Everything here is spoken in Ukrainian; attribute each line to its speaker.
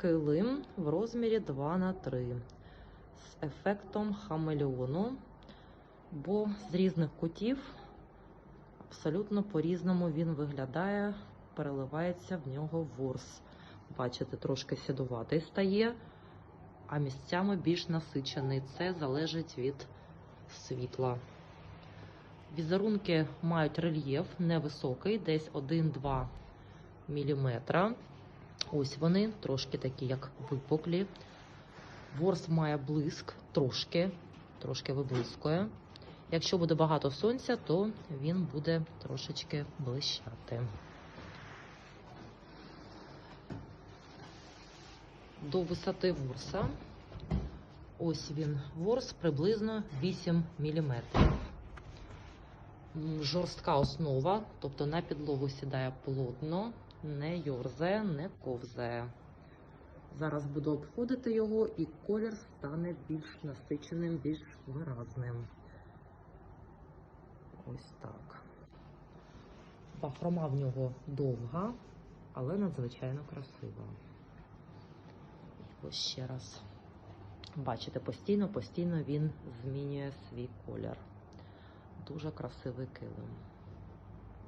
Speaker 1: килим в розмірі 2 на 3 з ефектом хамелеону, бо з різних кутів абсолютно по-різному він виглядає, переливається в нього ворс. Бачите, трошки сідуватий стає, а місцями більш насичений. Це залежить від світла. Візерунки мають рельєф невисокий, десь 1-2 мм. Ось вони, трошки такі, як випуклі. Ворс має блиск трошки, трошки виблискує. Якщо буде багато сонця, то він буде трошечки блищати. До висоти ворса. Ось він ворс приблизно 8 мм. Жорстка основа, тобто на підлогу сідає плотно, не йорзає, не ковзає. Зараз буду обходити його і колір стане більш насиченим, більш виразним. Ось так. Бахрома в нього довга, але надзвичайно красива. Ось ще раз. Бачите, постійно, постійно він змінює свій колір. Дуже красивий килим.